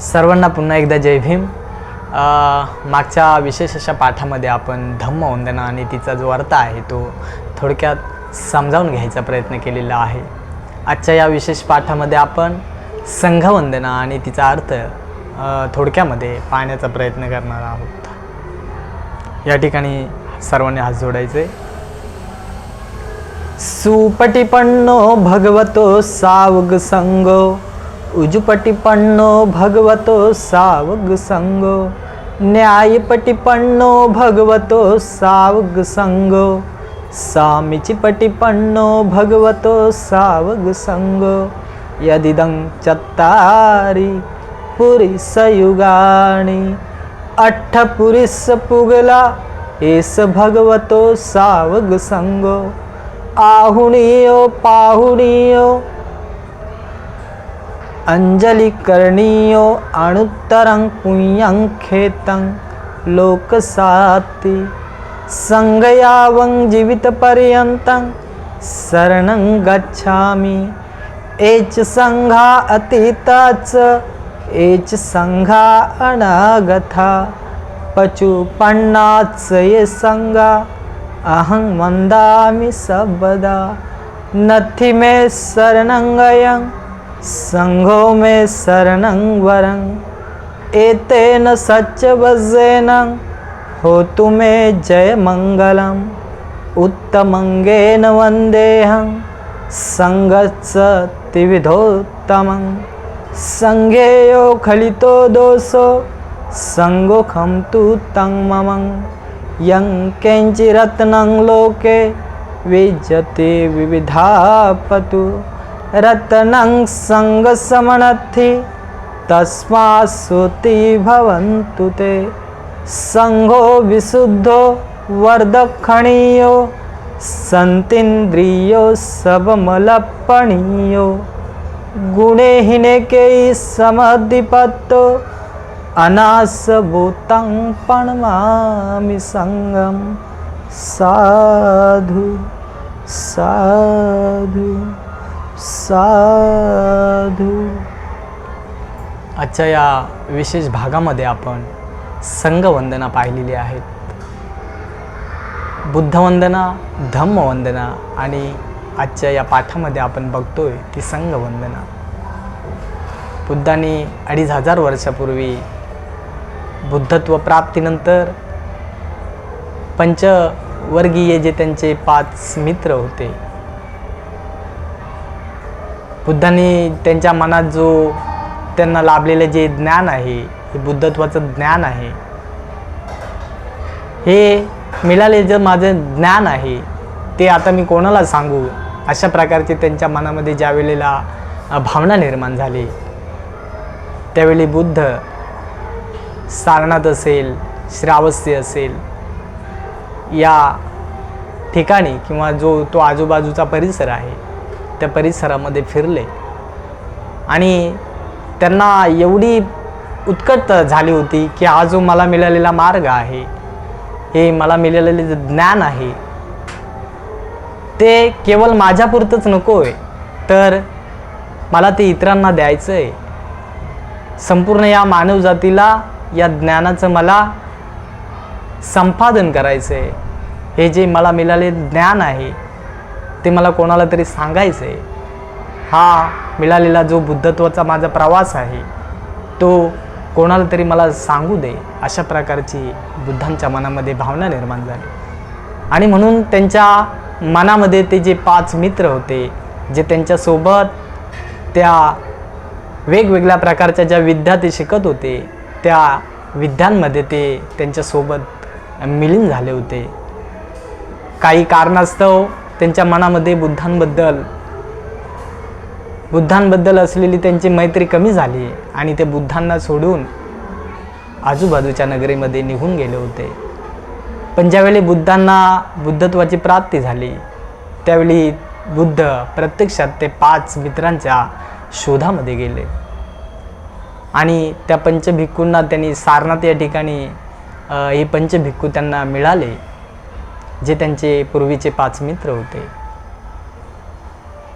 सर्वांना पुन्हा एकदा जय भीम. मागच्या विशेष अशा पाठामध्ये आपण धम्मवंदना आणि तिचा जो अर्थ आहे तो थोडक्यात समजावून घ्यायचा प्रयत्न केलेला आहे. आजच्या या विशेष पाठामध्ये आपण संघवंदना आणि तिचा अर्थ थोडक्यामध्ये पाहण्याचा प्रयत्न करणार आहोत. या ठिकाणी सर्वांनी हात जोडायचे. सुपटिपन्नो भगवतो सावग संगो उजुपटिपन्नो भगवतो सावग संगो। न्यायपटिपन्नो भगवतो सावग संगो। सामिचिपटिपन्नो भगवतो सावग संगो। यदिदं चत्तारि पुरिसयुगाणि। अठ्ठपुरिस पुगला एस भगवतो सावग संगो। आहुणीयो पाहुणीयो अंजली करणीयो अणुत्तरं पुण्यं खेतं लोकसाति। सङ्गयावं जीवितपर्यन्तं शरणं गच्छामि। एच संघा अतीताच एच सङ्घा अनागथा। पचुपन्नाच ये सङ्गा अहं वन्दामि सर्वदा। नथि मे शरणङ्गयं सङ्घो मे शरणं वरं एतेन सच्चवजेन होतु मे जयमङ्गलम् उत्तमङ्गेन वन्देऽहं सङ्गच्छ त्रिविधोत्तमं सङ्घेयो खलितो दोषो सङ्गोखं तु तं ममं यं किञ्चिरत्नं लोके विजते विविधापतु रत्नं सङ्गसमणद्धि तस्मात् श्रुति भवन्तु ते। सङ्घो विशुद्धो वर्धखणीयो सन्तीन्द्रियो सबमलपणीयो गुणे हिनेकेयी समधिपत्तो अनासभूतं प्रणमामि सङ्गं साधु साधु। साधू. आजच्या या विशेष भागामध्ये आपण संघवंदना पाहिलेली आहेत. बुद्धवंदना धम्मवंदना आणि आजच्या या पाठामध्ये आपण बघतोय ती संघवंदना. बुद्धांनी अडीच हजार वर्षापूर्वी बुद्धत्व प्राप्तीनंतर पंचवर्गीय जे त्यांचे पाच मित्र होते बुद्धांनी त्यांच्या मनात जो त्यांना लाभलेलं जे ज्ञान आहे हे बुद्धत्वाचं ज्ञान आहे हे मिळाले जे माझं ज्ञान आहे ते आता मी कोणाला सांगू? अशा प्रकारचे त्यांच्या मनामध्ये ज्या वेळेला भावना निर्माण झाली त्यावेळी बुद्ध सारनाथ असेल श्रावस्ती असेल या ठिकाणी किंवा जो तो आजूबाजूचा परिसर आहे त्या परिसरामध्ये फिरले. आणि त्यांना एवढी उत्कट झाली होती की हा जो मला मिळालेला मार्ग आहे हे मला मिळालेले जे ज्ञान आहे ते केवळ माझ्यापुरतंच नको आहे तर मला ते इतरांना द्यायचं आहे संपूर्ण या मानवजातीला या ज्ञानाचं मला संपादन करायचं आहे हे जे मला मिळाले ज्ञान आहे ते मला कोणाला तरी सांगायचं. आहे हा मिळालेला जो बुद्धत्वाचा माझा प्रवास आहे तो कोणाला तरी मला सांगू दे अशा प्रकारची बुद्धांच्या मनामध्ये भावना निर्माण झाली. आणि म्हणून त्यांच्या मनामध्ये ते जे पाच मित्र होते जे त्यांच्यासोबत त्या वेगवेगळ्या प्रकारच्या ज्या विद्या ते शिकत होते त्या विद्यांमध्ये ते त्यांच्यासोबत मिलीन झाले होते. काही कारणास्तव त्यांच्या मनामध्ये बुद्धांबद्दल बुद्धांबद्दल असलेली त्यांची मैत्री कमी झाली आणि ते बुद्धांना सोडून आजूबाजूच्या नगरीमध्ये निघून गेले होते. पण ज्यावेळी बुद्धांना बुद्धत्वाची प्राप्ती झाली त्यावेळी बुद्ध प्रत्यक्षात ते पाच मित्रांच्या शोधामध्ये गेले. आणि त्या पंचभिक्खूंना त्यांनी सारनाथ या ठिकाणी हे पंचभिक्खू त्यांना मिळाले. जे त्यांचे पूर्वीचे पाच मित्र होते.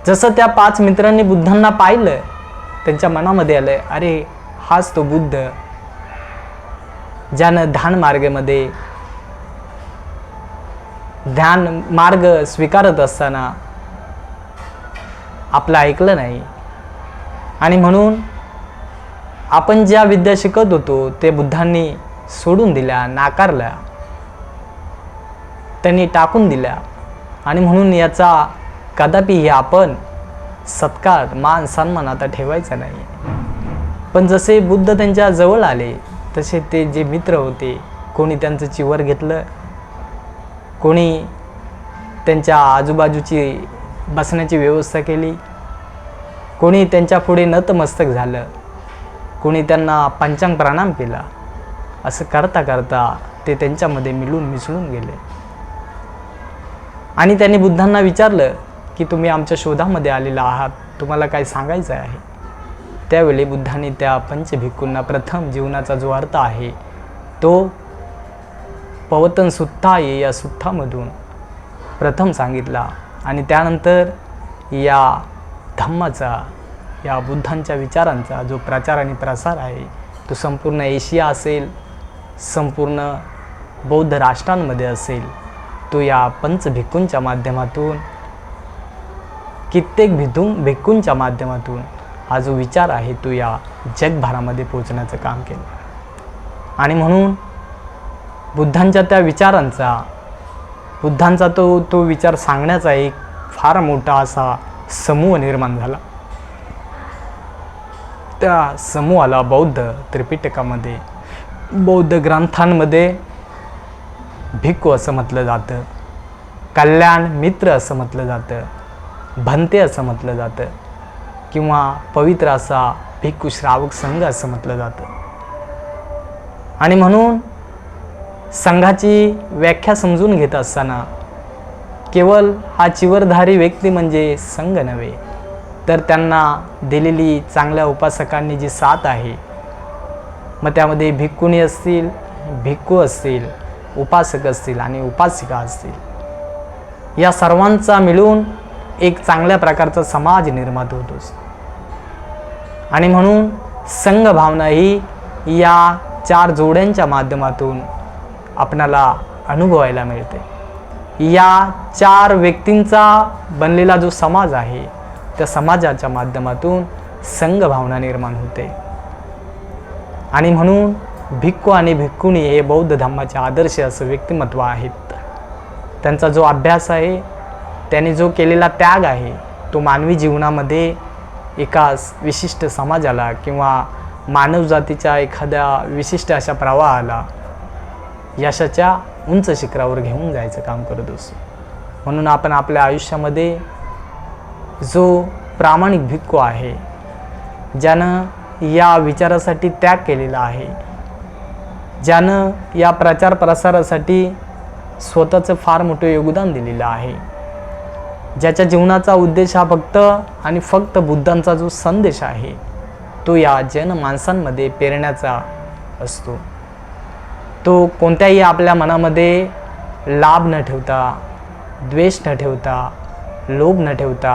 जसं त्या पाच मित्रांनी बुद्धांना पाहिलं त्यांच्या मनामध्ये आलं अरे हाच तो बुद्ध ज्यानं ध्यान मार्गामध्ये ध्यान मार्ग स्वीकारत असताना आपलं ऐकलं नाही. आणि म्हणून आपण ज्या विद्या शिकत होतो ते बुद्धांनी सोडून दिल्या नाकारल्या. त्यांनी टाकून दिल्या. आणि म्हणून याचा कदापिही आपण सत्कार मान सन्मान आता ठेवायचा नाही. पण जसे बुद्ध त्यांच्या जवळ आले तसे ते जे मित्र होते कोणी त्यांचं चिवर घेतलं कोणी त्यांच्या आजूबाजूची बसण्याची व्यवस्था केली कोणी त्यांच्या पुढे नतमस्तक झालं कोणी त्यांना पंचांग प्रणाम केला असं करता करता ते त्यांच्यामध्ये मिळून मिसळून गेले. आणि त्यांनी बुद्धांना विचारलं की तुम्ही आमच्या शोधामध्ये आलेला आहात तुम्हाला काय सांगायचं आहे? त्यावेळी बुद्धांनी त्या पंचभिक्खूंना प्रथम जीवनाचा जो अर्थ आहे तो पवतन सुत्ता ये या सुत्तामधून प्रथम सांगितला. आणि त्यानंतर या धम्माचा या बुद्धांच्या विचारांचा जो प्रचार आणि प्रसार आहे तो संपूर्ण एशिया असेल संपूर्ण बौद्ध राष्ट्रांमध्ये असेल तो या पंच भिक्कूंच्या माध्यमातून कित्येक भिकू भिक्कूंच्या माध्यमातून हा जो विचार आहे तो या जगभरामध्ये पोचण्याचं काम केलं. आणि म्हणून बुद्धांच्या त्या विचारांचा बुद्धांचा तो तो विचार सांगण्याचा एक फार मोठा असा समूह निर्माण झाला. त्या समूहाला बौद्ध त्रिपिटकामध्ये बौद्ध ग्रंथांमध्ये भिक्खू असं म्हटलं जातं. कल्याण मित्र असं म्हटलं जातं. भंते असं म्हटलं जातं. किंवा पवित्र असा भिक्खू श्रावक संघ असं म्हटलं जातं. आणि म्हणून संघाची व्याख्या समजून घेत असताना केवळ हा चिवरधारी व्यक्ती म्हणजे संघ नव्हे तर त्यांना दिलेली चांगल्या उपासकांनी जी साथ आहे मग त्यामध्ये भिक्कुणी असतील भिक्खू असतील उपासक असतील आणि उपासिका असतील. या सर्वांचा मिळून एक चांगल्या प्रकारचा समाज निर्माण होतोच आणि म्हणून संघ भावना ही या चार जोड्यांच्या माध्यमातून आपणाला अनुभवायला मिळते. या चार व्यक्तींचा बनलेला जो समाज आहे त्या समाजाच्या माध्यमातून संघ भावना निर्माण होते. आणि म्हणून भिक्खू आणि भिक्खुणी हे बौद्ध धम्माचे आदर्श असं व्यक्तिमत्व आहेत त्यांचा जो अभ्यास आहे त्याने जो केलेला त्याग आहे तो मानवी जीवनामध्ये एका विशिष्ट समाजाला किंवा मानवजातीच्या एखाद्या विशिष्ट अशा प्रवाहाला यशाच्या उंच शिखरावर घेऊन जायचं काम करत असतो. म्हणून आपण आपल्या आयुष्यामध्ये जो प्रामाणिक भिक्खू आहे ज्यानं या विचारासाठी त्याग केलेला आहे ज्यानं या प्रचार प्रसारासाठी स्वतःचं फार मोठं योगदान दिलेलं आहे. ज्याच्या जीवनाचा उद्देश हा फक्त आणि फक्त बुद्धांचा जो संदेश आहे तो या जनमानसांमध्ये पेरण्याचा असतो. तो कोणत्याही आपल्या मनामध्ये लाभ न ठेवता द्वेष न ठेवता लोभ न ठेवता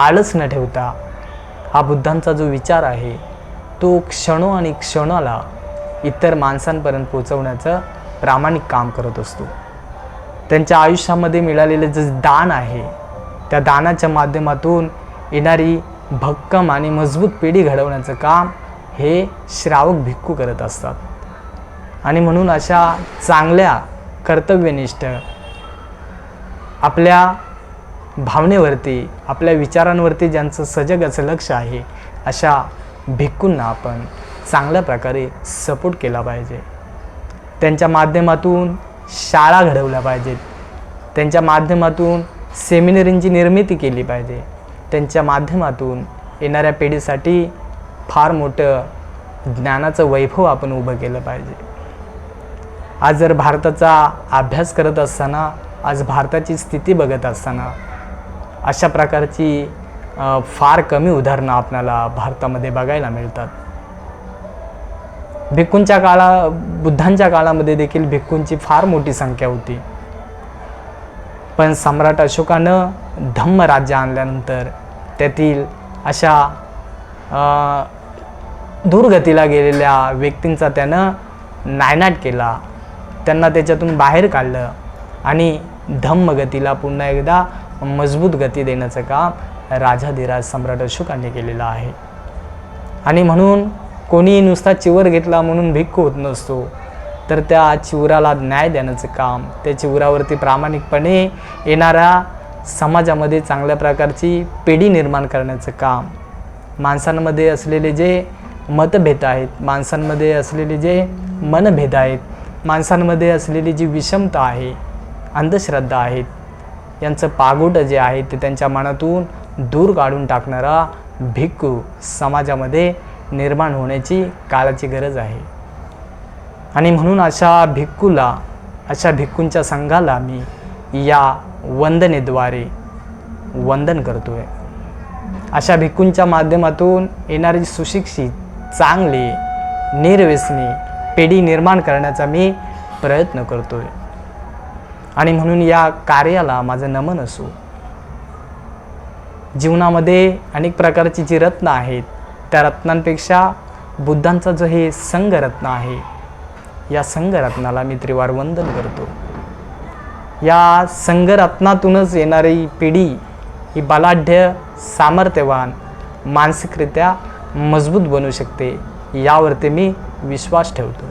आळस न ठेवता हा बुद्धांचा जो विचार आहे तो क्षणो आणि क्षणाला इतर माणसांपर्यंत पोचवण्याचं प्रामाणिक काम करत असतो. त्यांच्या आयुष्यामध्ये मिळालेलं जे दान आहे त्या दानाच्या माध्यमातून येणारी भक्कम आणि मजबूत पिढी घडवण्याचं काम हे श्रावक भिक्खू करत असतात. आणि म्हणून अशा चांगल्या कर्तव्यनिष्ठ आपल्या भावनेवरती आपल्या विचारांवरती ज्यांचं सजग असं लक्ष आहे अशा भिक्खूंना आपण चांगल्या प्रकारे सपोर्ट केला पाहिजे. त्यांच्या माध्यमातून शाळा घडवल्या पाहिजेत. त्यांच्या माध्यमातून सेमिनरींची निर्मिती केली पाहिजे. त्यांच्या माध्यमातून येणाऱ्या पिढीसाठी फार मोठं ज्ञानाचं वैभव आपण उभं केलं पाहिजे. आज जर भारताचा अभ्यास करत असताना आज भारताची स्थिती बघत असताना अशा प्रकारची फार कमी उदाहरणं आपल्याला भारतामध्ये बघायला मिळतात. भिक्खूंच्या काळा बुद्धांच्या काळामध्ये देखील भिक्खूंची फार मोठी संख्या होती. पण सम्राट अशोकानं धम्म राज्य आणल्यानंतर त्यातील अशा दूरगतीला गेलेल्या व्यक्तींचा त्यानं नायनाट केला. त्यांना त्याच्यातून बाहेर काढलं आणि धम्मगतीला पुन्हा एकदा मजबूत गती देण्याचं काम राजाधिराज सम्राट अशोकांनी केलेलं आहे. आणि म्हणून कोणीही नुसता चिवर घेतला म्हणून भिक्खू होत नसतो. तर त्या चिवराला न्याय देण्याचं काम त्या चिवरावरती प्रामाणिकपणे येणाऱ्या समाजामध्ये चांगल्या प्रकारची पिढी निर्माण करण्याचं काम. माणसांमध्ये असलेले जे मतभेद आहेत माणसांमध्ये असलेले जे मनभेद आहेत माणसांमध्ये असलेली जी विषमता आहे अंधश्रद्धा आहेत यांचं पागोट जे आहे ते त्यांच्या मनातून दूर काढून टाकणारा भिक्खू समाजामध्ये निर्माण होण्याची काळाची गरज आहे. आणि म्हणून अशा भिक्कूला अशा भिक्कूंच्या संघाला मी या वंदनेद्वारे वंदन करतो आहे अशा भिक्कूंच्या माध्यमातून येणारी सुशिक्षित चांगली निर्व्यसनी पेढी निर्माण करण्याचा मी प्रयत्न करतो आहे आणि म्हणून या कार्याला माझं नमन असो. जीवनामध्ये अनेक प्रकारची जी रत्न आहेत त्या रत्नांपेक्षा बुद्धांचा जो हे संघरत्न आहे या संघरत्नाला मी त्रिवार वंदन करतो. या संघरत्नातूनच येणारी पिढी ही बलाढ्य सामर्थ्यवान मानसिकरित्या मजबूत बनू शकते यावरती मी विश्वास ठेवतो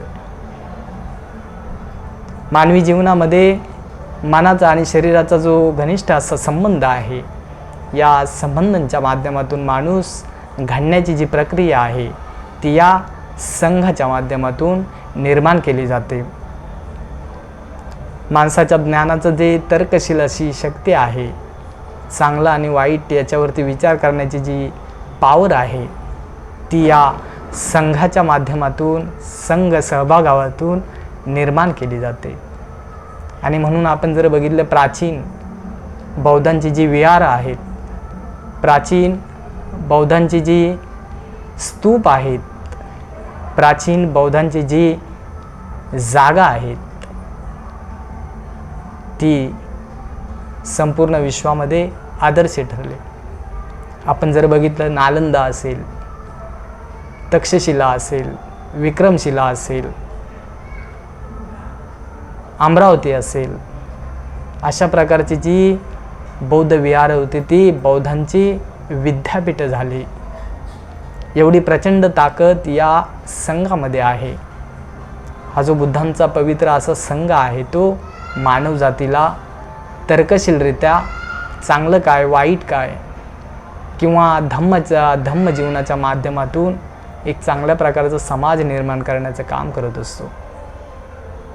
मानवी जीवनामध्ये मनाचा आणि शरीराचा जो घनिष्ठ असा संबंध आहे या संबंधांच्या माध्यमातून माणूस घडण्याची जी प्रक्रिया आहे ती या संघाच्या माध्यमातून निर्माण केली जाते. माणसाच्या ज्ञानाचं जे तर्कशील अशी शक्ती आहे चांगलं आणि वाईट याच्यावरती विचार करण्याची जी पावर आहे ती या संघाच्या माध्यमातून संघ सहभागातून निर्माण केली जाते. आणि म्हणून आपण जर बघितलं प्राचीन बौद्धांची जी विहारं आहेत प्राचीन बौद्धांची जी स्तूप आहेत प्राचीन बौद्धांची जी जागा आहेत ती संपूर्ण विश्वामध्ये आदर्श ठरले. आपण जर बघितलं नालंदा असेल तक्षशिला असेल विक्रमशिला असेल अमरावती असेल अशा प्रकारची जी बौद्ध विहार होती ती बौद्धांची विद्यापीठं झाली. एवढी प्रचंड ताकद या संघामध्ये आहे. हा जो बुद्धांचा पवित्र असा संघ आहे तो मानवजातीला तर्कशीलरित्या चांगलं काय वाईट काय किंवा धम्मच्या धम्म जीवनाच्या माध्यमातून एक चांगल्या प्रकारचा समाज निर्माण करण्याचं काम करत असतो.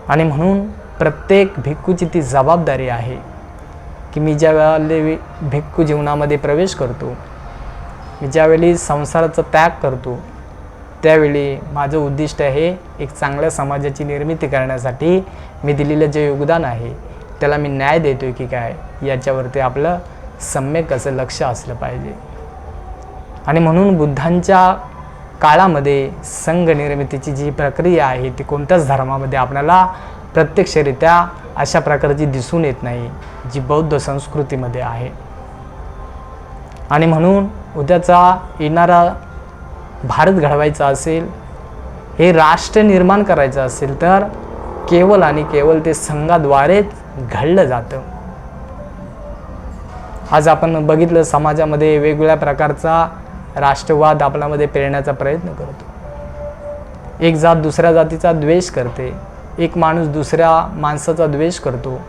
आणि म्हणून प्रत्येक भिक्खूची ती जबाबदारी आहे. की मी ज्या वेळेला भिक्खू जीवनामध्ये प्रवेश करतो मी ज्यावेळी संसाराचा त्याग करतो त्यावेळी माझं उद्दिष्ट आहे एक चांगल्या समाजाची निर्मिती करण्यासाठी मी दिलेलं जे योगदान आहे त्याला मी न्याय देतो आहे की काय याच्यावरती आपलं सम्यक असं लक्ष असलं पाहिजे. आणि म्हणून बुद्धांच्या काळामध्ये संघ निर्मितीची जी प्रक्रिया आहे ती कोणत्याच धर्मामध्ये आपल्याला प्रत्यक्षरित्या अशा प्रकारची दिसून येत नाही जी बौद्ध संस्कृतीमध्ये आहे. आणि म्हणून उद्याचा येणारा भारत घडवायचा असेल हे राष्ट्र निर्माण करायचं असेल तर केवळ आणि केवळ ते संघाद्वारेच घडलं जातं. आज आपण बघितलं समाजामध्ये वेगवेगळ्या प्रकारचा राष्ट्रवाद आपल्यामध्ये पेरण्याचा प्रयत्न करतो. एक जात दुसऱ्या जातीचा द्वेष करते. एक माणूस दुसऱ्या माणसाचा द्वेष करतो.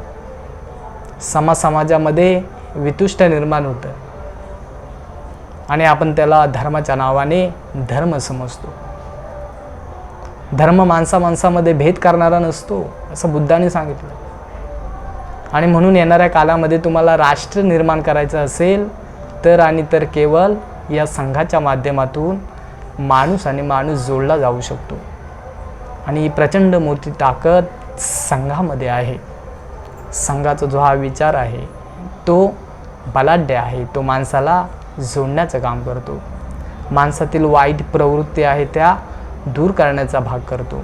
समाज समाजामध्ये वितुष्ट निर्माण होतं. आणि आपण त्याला धर्माच्या नावाने धर्म समजतो. धर्म माणसा माणसामध्ये भेद करणारा नसतो असं बुद्धाने सांगितलं. आणि म्हणून येणाऱ्या कालामध्ये तुम्हाला राष्ट्र निर्माण करायचं असेल तर आणि तर केवळ या संघाच्या माध्यमातून माणूस आणि माणूस जोडला जाऊ शकतो. आणि प्रचंड मोठी ताकद संघामध्ये आहे. संघाचा जो हा विचार आहे तो बलाढ्य आहे. तो माणसाला जोडण्याचं काम करतो. माणसातील वाईट प्रवृत्ती आहे त्या दूर करण्याचा भाग करतो.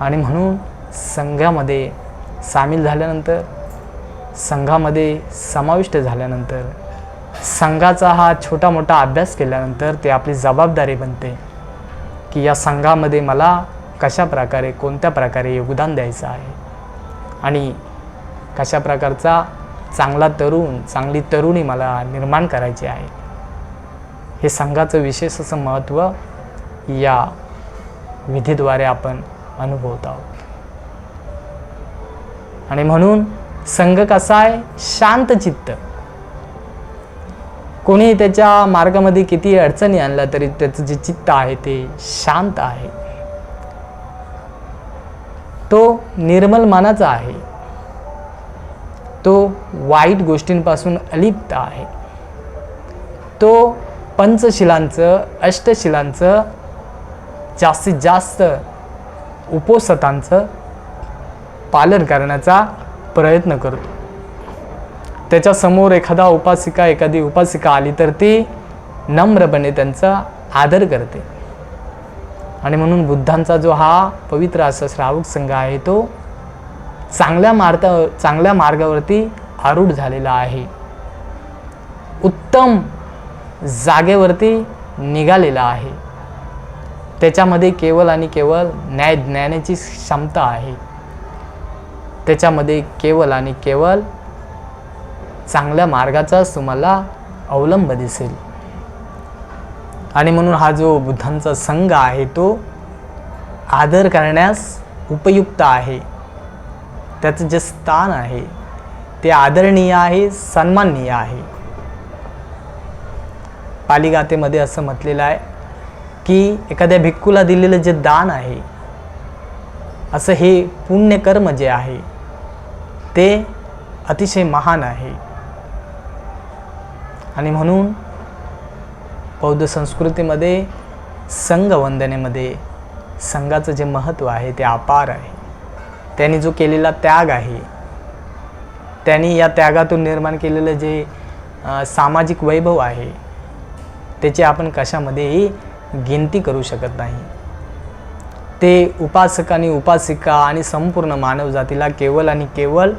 आणि म्हणून संघामध्ये सामील झाल्यानंतर संघामध्ये समाविष्ट झाल्यानंतर संघाचा हा छोटा मोठा अभ्यास केल्यानंतर ते आपली जबाबदारी बनते की या संघामध्ये मला कशा प्रकारे कोणत्या प्रकारे योगदान द्यायचं आहे? आणि कशा प्रकारचा चांगला तरुण चांगली तरुणी मला निर्माण करायची आहे? हे संघाचं विशेष असं महत्त्व या विधीद्वारे आपण अनुभवत आहोत. आणि म्हणून संघ कसा आहे? शांत चित्त. कोणी त्याच्या मार्गामध्ये किती अडचणी आणल्या तरी त्याचं जे चित्त आहे ते शांत आहे. तो निर्मल मानाचा आहे. तो वाईट गोष्टींपासून अलिप्त आहे. तो पंचशिलांचं अष्टशिलांचं जास्तीत जास्त उपोसतांचं पालन करण्याचा प्रयत्न करतो. त्याच्यासमोर एखादा उपासिका एखादी उपासिका आली तर ती नम्रपणे त्यांचा आदर करते. आणि म्हणून बुद्धांचा जो हा पवित्र असा श्रावक संघ आहे तो चांगल्या मार्गा चांगल्या मार्गावरती आरूढ झालेला आहे. उत्तम जागेवरती निघालेला आहे. त्याच्यामध्ये केवळ आणि केवळ न्याय ज्ञानाची क्षमता आहे. त्याच्यामध्ये केवळ आणि केवळ चांगल्या मार्गाचाच तुम्हाला अवलंब दिसेल. आणि म्हणून हा जो बुद्धांचा संघ आहे तो आदर करण्यास उपयुक्त आहे. त्याचं जे स्थान आहे ते आदरणीय आहे सन्माननीय आहे. पालिगातेमध्ये असं म्हटलेलं आहे की एखाद्या भिक्कूला दिलेलं जे दान आहे असं हे पुण्यकर्म जे आहे ते अतिशय महान आहे. आणि म्हणून बौद्ध संस्कृतीमध्ये संघवंदनेमध्ये संघाचं जे महत्त्व आहे ते अपार आहे. त्यांनी जो केलेला त्याग आहे त्यांनी या त्यागातून निर्माण केलेलं जे सामाजिक वैभव आहे त्याची आपण कशामध्येही गिनती करू शकत नाही. ते उपासक आणि उपासिका आणि संपूर्ण मानवजातीला केवळ आणि केवळ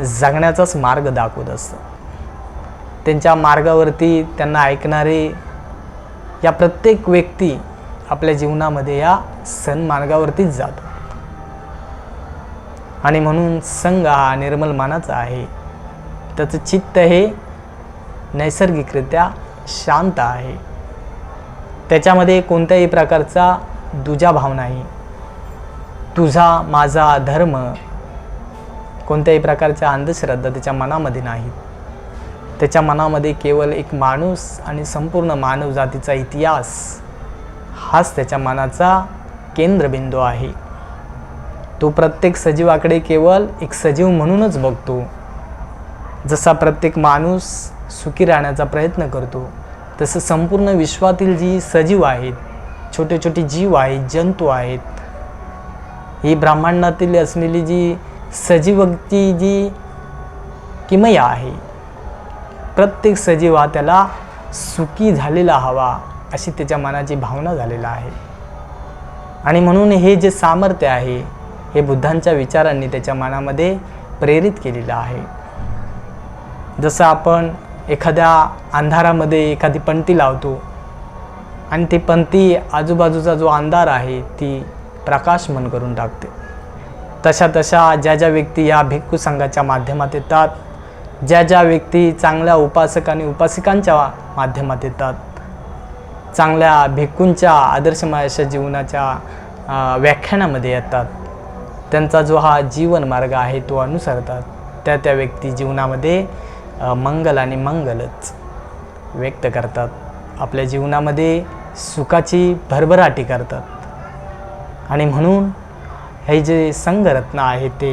जगण्याचाच मार्ग दाखवत असतं. त्यांच्या मार्गावरती त्यांना ऐकणारे या प्रत्येक व्यक्ती आपल्या जीवनामध्ये या सन्मार्गावरतीच जातो. आणि म्हणून संघ हा निर्मल मानाचा आहे. त्याचं चित्त हे नैसर्गिकरित्या शांत आहे. त्याच्यामध्ये कोणत्याही प्रकारचा दुजाभाव नाही. तुझा माझा धर्म कोणत्याही प्रकारच्या अंधश्रद्धा त्याच्या मनामध्ये नाहीत. त्याच्या मनामध्ये केवळ एक माणूस आणि संपूर्ण मानवजातीचा इतिहास हाच त्याच्या मनाचा केंद्रबिंदू आहे. तो प्रत्येक सजीवाकडे केवळ एक सजीव म्हणूनच बघतो. जसा प्रत्येक माणूस सुखी राहण्याचा प्रयत्न करतो तसं संपूर्ण विश्वातील जी सजीव आहेत छोटे छोटे जीव आहेत जंतू आहेत ही ब्रह्मांडातील असलेली जी सजीवची जी किमया आहे प्रत्येक सजीव हा त्याला सुखी झालेला हवा अशी त्याच्या मनाची भावना झालेला आहे. आणि म्हणून हे जे सामर्थ्य आहे हे बुद्धांच्या विचारांनी त्याच्या मनामध्ये प्रेरित केलेलं आहे. जसं आपण एखाद्या अंधारामध्ये एखादी पंक्ती लावतो आणि ती पंक्ती आजूबाजूचा जो अंधार आहे ती प्रकाशमन करून टाकते. तशा तशा ज्या ज्या व्यक्ती या भिक्खू संघाच्या माध्यमात येतात ज्या ज्या व्यक्ती चांगल्या उपासक आणि उपासिकांच्या माध्यमात येतात चांगल्या भिक्कूंच्या आदर्शमय अशा जीवनाच्या व्याख्यानामध्ये येतात त्यांचा जो हा जीवन मार्ग आहे तो अनुसरतात त्या त्या व्यक्ती जीवनामध्ये मंगल आणि मंगलच व्यक्त करतात. आपल्या जीवनामध्ये सुखाची भरभराटी करतात. आणि म्हणून हे जे संघरत्न आहे ते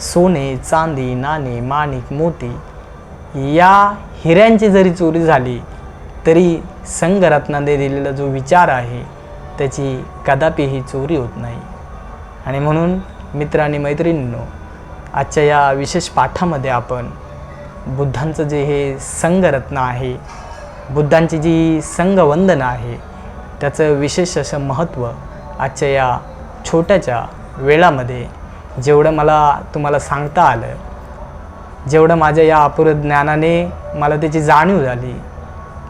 सोने चांदी नाणे माणिक मोती या हिऱ्यांची जरी चोरी झाली तरी संघरत्नाने दिलेला जो विचार आहे त्याची कदापिही चोरी होत नाही. आणि म्हणून मित्र आणि मैत्रिणींनो आजच्या या विशेष पाठामध्ये आपण बुद्धांचं जे हे संघरत्न आहे बुद्धांची जी संघवंदना आहे त्याचं विशेष असं महत्त्व आजच्या या छोट्याच्या वेळामध्ये जेवढं मला तुम्हाला सांगता आलं जेवढं माझ्या या अपुर ज्ञानाने मला त्याची जाणीव झाली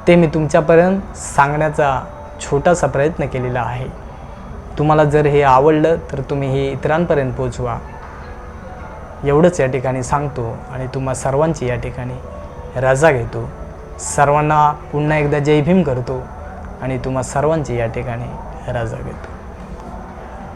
ते मी तुमच्यापर्यंत सांगण्याचा छोटासा प्रयत्न केलेला आहे. तुम्हाला जर हे आवडलं तर तुम्ही हे इतरांपर्यंत पोचवा. एवढंच या ठिकाणी सांगतो आणि तुम्हा सर्वांची या ठिकाणी रजा घेतो. सर्वांना पुन्हा एकदा जय भीम करतो आणि तुम्हा सर्वांची या ठिकाणी रजा घेतो.